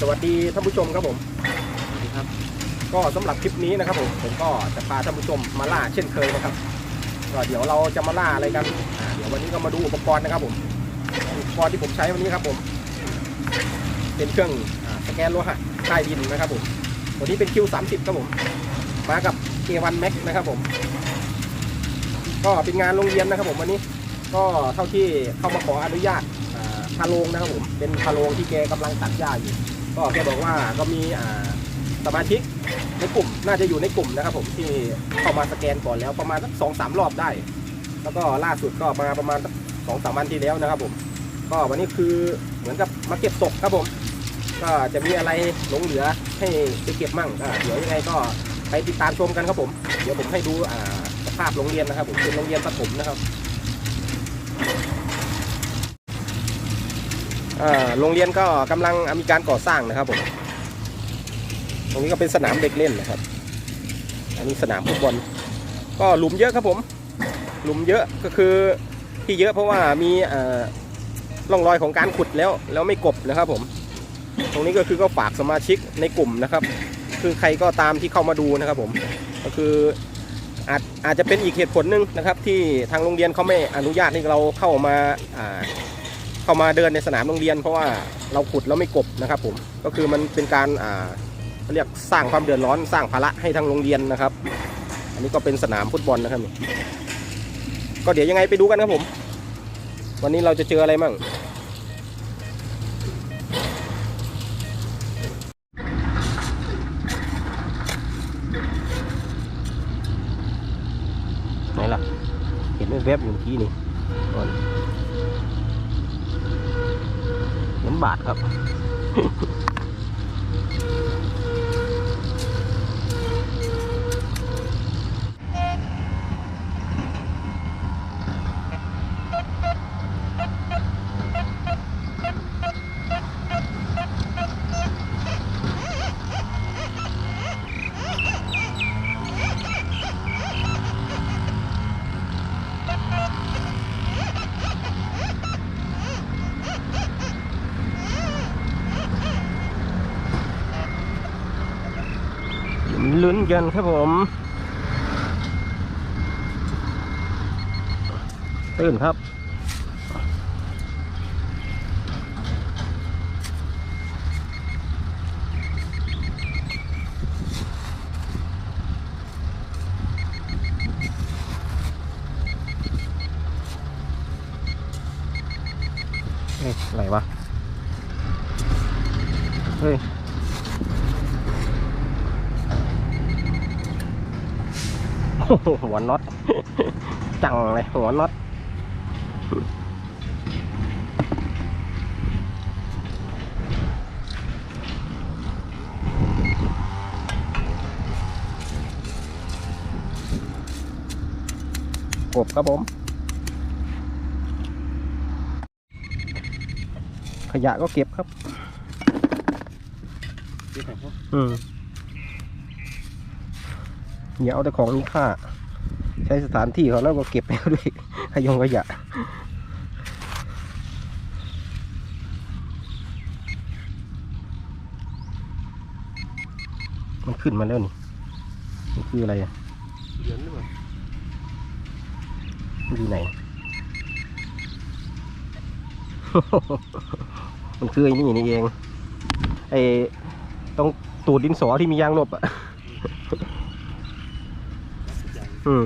สวัสดีท่านผู้ชมครับผมสวัสดีครับ ก็สำหรับคลิปนี้นะครับผมผมก็จะพาท่านผู้ชมมาล่าเช่นเคยนะครับก็เดี๋ยวเราจะมาล่าอะไรกันอ่าเดี๋ยววันนี้ก็มาดูอุปกรณ์นะครับผมอุปกรณ์ที่ผมใช้วันนี้ครับผม เป็นเครื่องอ่าสแกนโลหะใต้ดินนะครับผมตัวนี้เป็น Q30 ครับผม มากับ K1 Max นะครับผม ก็เป็นงานโรงเรียนนะครับผมวันนี้ ก็เท่าที่เข้ามาขออนุญาตอ่าพาโรงนะครับผม เป็นพาโรงที่แกกำลังตัดหญ้าอยู่ ก็แกบอกว่าก็มีสมาชิกในกลุ่มน่าจะอยู่ในกลุ่มนะครับ ผมที่เข้ามาสแกนก่อนแล้วประมาณสักสองสามรอบได้ แล้วก็ล่าสุดก็มาประมาณสองสามวันที่แล้วนะครับ ผม ก็วันนี้คือเหมือนกับมาเก็บตกครับผม ก็จะมีอะไรหลงเหลือให้ไปเก็บมั่งเดี๋ยวยังไงก็ไปติดตามชมกันครับผม เดี๋ยวผมให้ดูสภาพโรงเรียนนะครับ ผมเป็นโรงเรียนประถมนะครับ โรงเรียนก็กำลังมีการก่อสร้างนะครับผมตรงนี้ก็เป็นสนามเด็กเล่นนะครับ อันนี้สนามฟุตบอลก็หลุมเยอะครับผม หลุมเยอะก็คือที่เยอะเพราะว่ามีล่อร่องรอยของการขุดแล้วแล้วไม่กบนะครับผม ตรงนี้ก็คือก็ฝากสมาชิกในกลุ่มนะครับ คือใครก็ตามที่เข้ามาดูนะครับผมก็คืออาจอาจจะเป็นอีกเหตุผลหนึ่งนะครับ ที่ทางโรงเรียนเขาไม่อนุญาตให้เราเข้ามาอ่า เข้ามาเดินในสนามโรงเรียน เพราะว่าเราขุดแล้วไม่กบนะครับผมก็คือมันเป็นการอ่าเรียกสร้างความเดือดร้อนสร้างภาระให้ทางโรงเรียนนะครับ อันนี้ก็เป็นสนามฟุตบอลนะครับก็เดี๋ยวยังไงไปดูกันครับผม วันนี้เราจะเจออะไรมั่งไหนล่ะเห็นแวบๆอยู่เมื่อกี้นี่ บาทครับ ยนกันครับผมตื่นครับ เฮ้ยอะไรวะ เฮ้ย โอ้โหหัวน็อตจังเลยหัวน็อตกบครับผม ขยะก็เก็บครับอืม อย่าเอาแต่ของมีค่าใช้สถานที่เขาแล้วก็เก็บไปด้วยขยงขยะมันขึ้นมาแล้วนี่มันคืออะไรอะเหรียญหรือเปล่ามันอยู่ไหน มันคือไอ้นี่นี่เองไอ้ตรงตูดดินสอที่มียางลบอะ อืม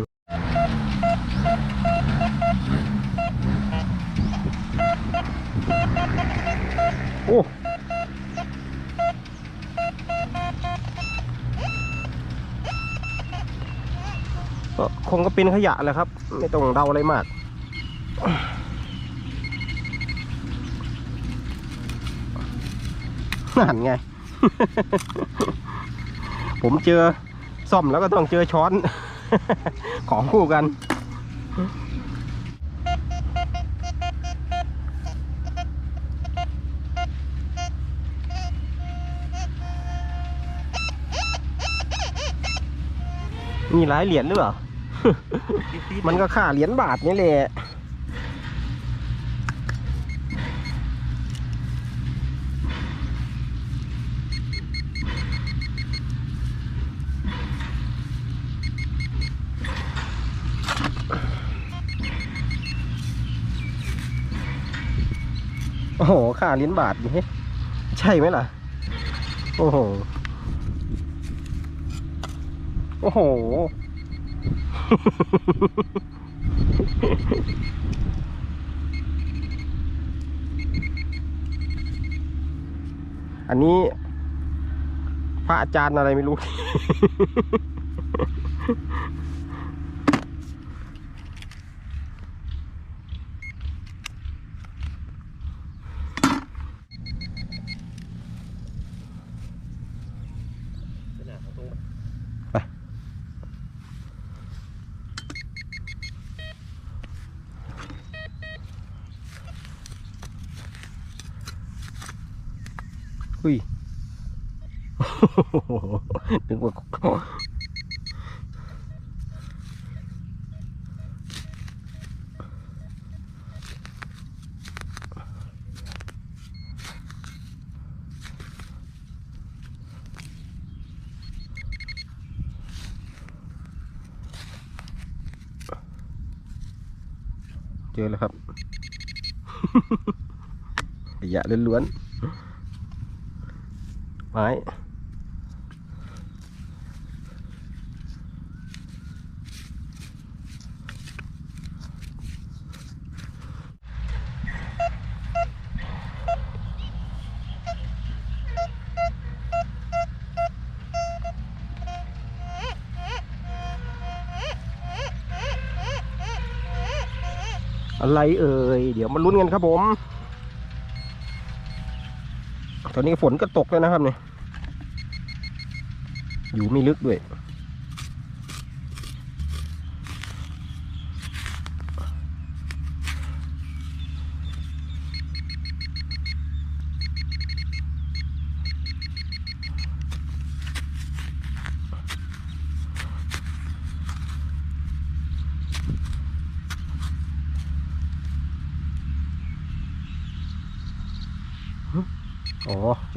โอ้ก็คงก็เป็นขยะแหละครับ ไม่ต้องเดาอะไรมาก นั่นไง ผมเจอซ่อมแล้วก็ต้องเจอช้อน ของคู่กัน มีหลายเหรียญหรือเปล่า มันก็ค่าเหรียญบาทนี่แหละ ค่าลิ้นบาทนี่ใช่ไหมล่ะ โอ้โห โอ้โห อันนี้ พระอาจารย์อะไรไม่รู้ หุยนึกว่าเจอแล้วครับขยะล้วนๆ ไม้อะไรเอ่ย เดี๋ยวมาลุ้นกันครับผม ตอนนี้ฝนก็ตกแล้วนะครับเนี่ยอยู่ไม่ลึกด้วย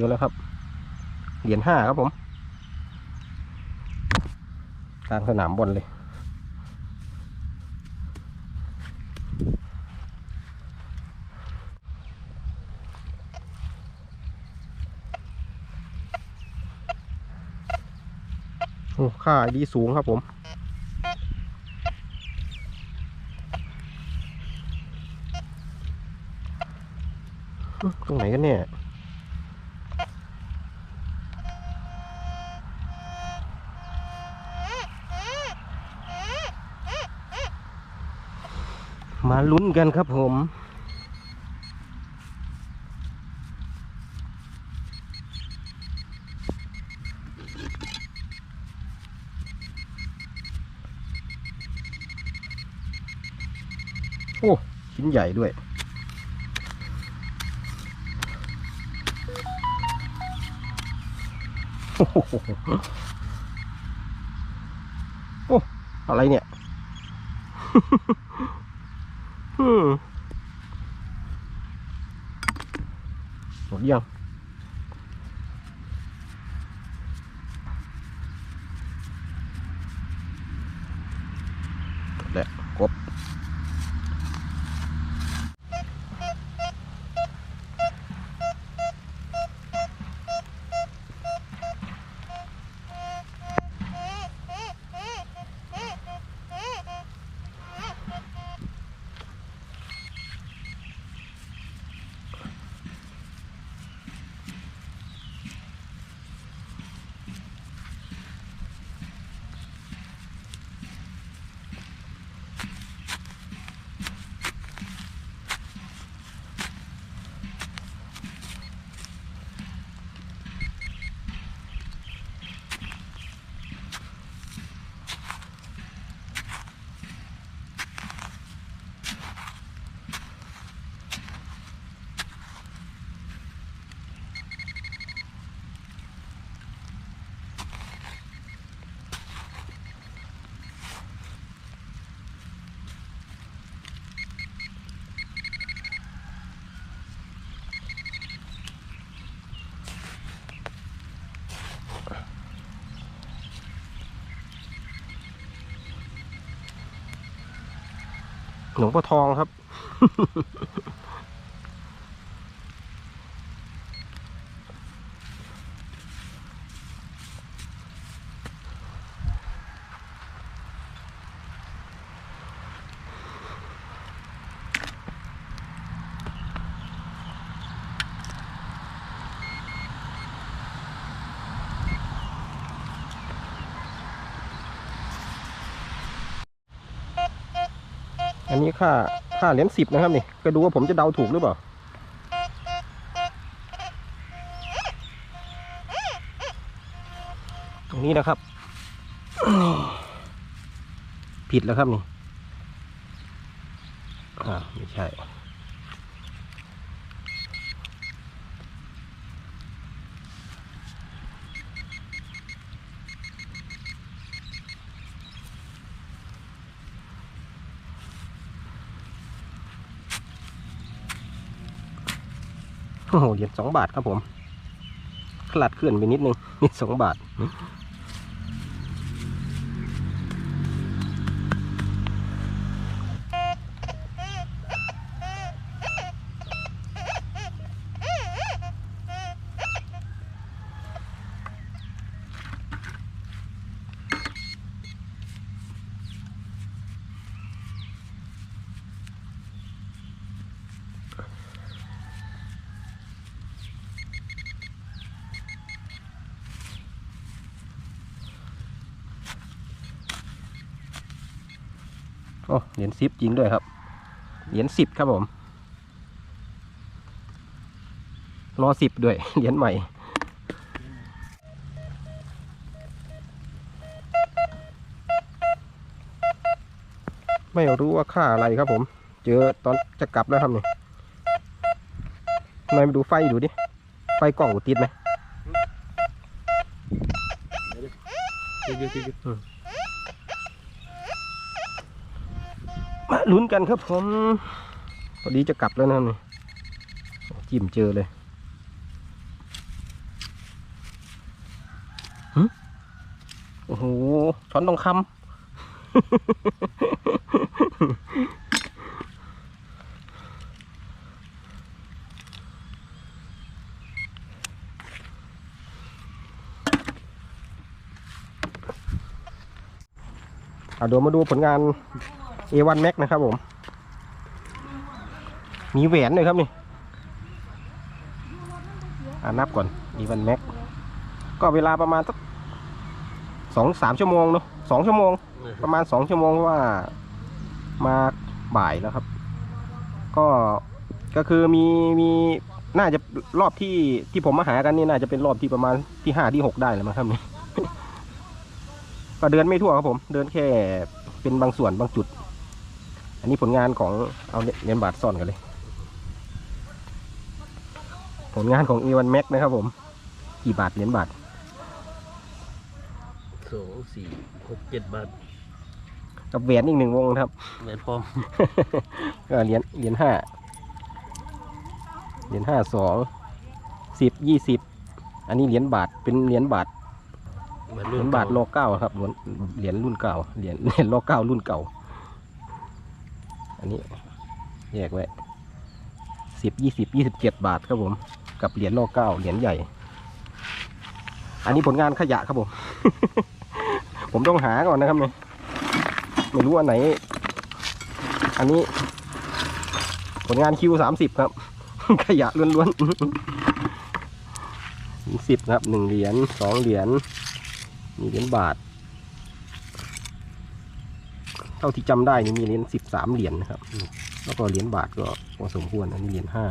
อ๋อเจอแล้วครับ เหรียญห้าครับผม กลางสนามบอลเลย โอ้ค่าดีสูงครับผมตรงไหนกันเนี่ย มาลุ้นกันครับผมโอ้ชิ้นใหญ่ด้วย โอ้โหอะไรเนี่ย อืมหมดยังและครบ หลวงพ่อทองครับ อันนี้ค่าค่าเหรียญสิบนะครับนี่ก็ดูว่าผมจะเดาถูกหรือเปล่าตรงนี้นะครับ ผิดแล้วครับนี่อ่าไม่ใช่ เหรียญสองบาทครับผมคลัดเคลื่อนไปนิดนึงนิดสองบาท โอ้เหรียญสิบจริงด้วยครับ เหรียญสิบครับผมรอสิบด้วย เหรียญใหม่ ไม่รู้ว่าค่าอะไรครับผม เจอตอนจะกลับแล้วครับนี่นายมาดูไฟดูดิ ไฟกล่องติดไหมเยอะๆเยอ มาลุ้นกันครับผมพอดีจะกลับแล้วนะนี่จิ้มเจอเลยหึโอ้โหช้อนทองคำเอาเดี๋ยวมาดูผลงาน A1 Max นะครับผม มีแหวนเลยครับนี่อ่านับก่อน A1 Max ก็เวลาประมาณสักสองสามชั่วโมงเนาะสองชั่วโมง ประมาณสองชั่วโมงเพราะว่ามาบ่ายแล้วครับ ก็ก็คือมีมีน่าจะรอบที่ที่ผมมาหากันนี่น่าจะเป็นรอบที่ประมาณที่ห้าที่หกได้แล้วมั้งครับนี่ก็เดินไม่ทั่วครับผม เดินแค่เป็นบางส่วนบางจุด อันนี้ผลงานของเอาเหรียญบาทซ่อนกันเลย ผลงานของ A1 Max นะครับผม กี่บาทเหรียญบาทสองสี่หกเจ็ดบาทกับแหวนอีกหนึ่งวงนะครับแหวนพร้อมก็เหรียญเหรียญห้าเหรียญห้าสองสิบยี่สิบอันนี้เหรียญบาทเป็นเหรียญบาทแหวนเหรุ่รียนญบาทโลเก้าครับเหรียญเหรียญรุ่นเก่าเหรียญเหรียญโลเก้ารุ่นเก่า อันนี้แยกไว้สิบยี่สิบยี่สิบเจ็ดบาทครับผม กับเหรียญโลเก้าเหรียญใหญ่ อันนี้ผลงานขยะครับผม ผมต้องหาก่อนนะครับเนี่ยไม่รู้อันไหน อันนี้ ผลงานคิวสามสิบครับ ขยะล้วนๆสิบครับหนึ่งเหรียญสองเหรียญมีเหรียญบาท ท่าที่จำได้นี่มีเหรียญสิบสามเหรียญนะครับ แล้วก็เหรียญบาทก็พอสมควรอันนี้เหรียญห้า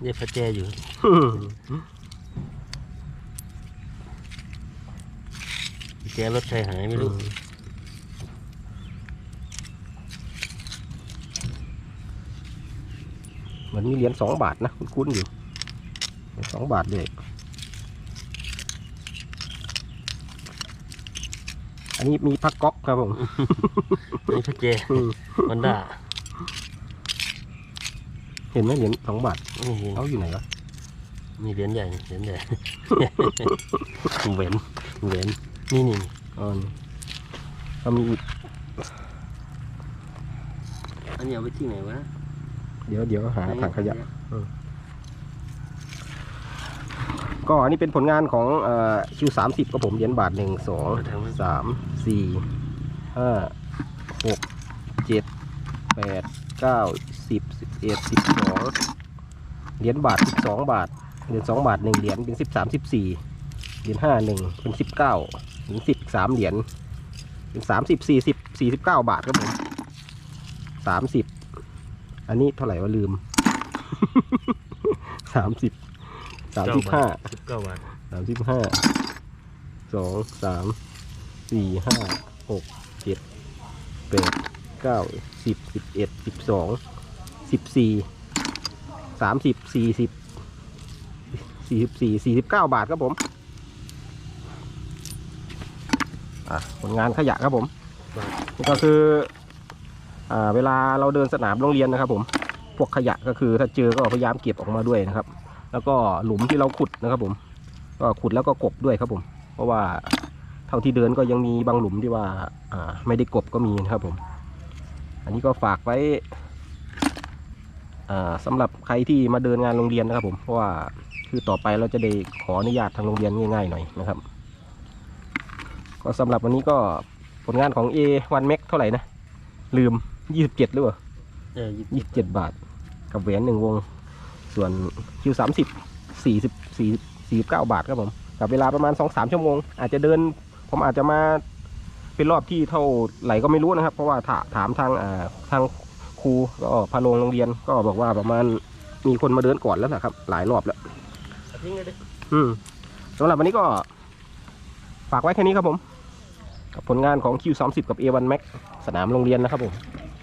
เนี่ยพระแจอยู่พระแจรถใครหายไม่รู้เหมือนมีเหรียญสองบาทนะคุ้นๆอยู่เหรียญสองบาทเลย นนี้มีพักก๊อกครับผมนี่พระแจอืมมันด้าเห็นไหมเหรียญสองบาทนี่เห็นเขาอยู่ไหนวะมีเหรียญใหญ่เหรียญใหญ่เหวนเหรียญนี่นี่อ๋อนี่ก็มีอีกอันนี้เอาไว้ที่ไหนวะเดี๋ยวเดี๋ยวหาถังขยะก็อันนี้เป็นผลงานของคิวสามสิบก็ผมเหรียญบาทหนึ่งสองเอาทางนั้นสาม สี่ห้าหกเจ็ดแปดเก้าสิบสิบเอ็ดสิบสองเหรียญบาทสิบสองบาทเหรียญสองบาทหนึ่งเหรียญเป็นสิบสามสิบสี่เหรียญห้าหนึ่งเป็นสิบเก้าเหรียญสิบสามเหรียญเป็นสามสิบสี่สิบสี่สิบเก้าบาทครับผมสามสิบอันนี้เท่าไหร่วะลืมสามสิบสามสิบห้าสิบเก้าบาทสามสิบห้าสองสาม สี่ห้าหกเจ็ดแปดเก้าสิบสิบเอ็ดสิบสองสิบสี่สามสิบสี่สิบสี่สิบสี่สี่สิบเก้าบาทครับผมอะผลงานขยะครับผมก็คืออ่าเวลาเราเดินสนามโรงเรียนนะครับ ผมพวกขยะก็คือถ้าเจอก็พยายามเก็บออกมาด้วยนะครับ แล้วก็หลุมที่เราขุดนะครับ ผม ก็ขุดแล้วก็กบด้วยครับผม เพราะว่า ท่าที่เดินก็ยังมีบางหลุมที่ว่าอ่าไม่ได้กบก็มีนะครับผม อันนี้ก็ฝากไว้อ่าสำหรับใครที่มาเดินงานโรงเรียนนะครับ ผมเพราะว่าคือต่อไปเราจะได้ขออนุญาตทางโรงเรียนง่ายๆหน่อยนะครับ ก็สำหรับวันนี้ก็ผลงานของ A1 Max เท่าไหร่นะ ลืม 27หรือเปล่าเออยี่ยี่สิบเจ็ดบาท กับแหวนหนึ่งวง ส่วนคิวสามสิบสี่สิบสี่สี่สิบเก้าบาทครับผม กับเวลาประมาณสองสามชั่วโมง อาจจะเดิน ผมอาจจะมาเป็นรอบที่เท่าไหร่ก็ไม่รู้นะครับ เพราะว่าถาถามทางอ่าทางครูก็พาลงโรงเรียนก็บอกว่าประมาณมีคนมาเดินก่อนแล้วนะครับ หลายรอบแล้วเอาทิ้งเลยดิอืมสำหรับวันนี้ก็ฝากไว้แค่นี้ครับผมกับผลงานของ Q30 กับ A1 Max สนามโรงเรียนนะครับผม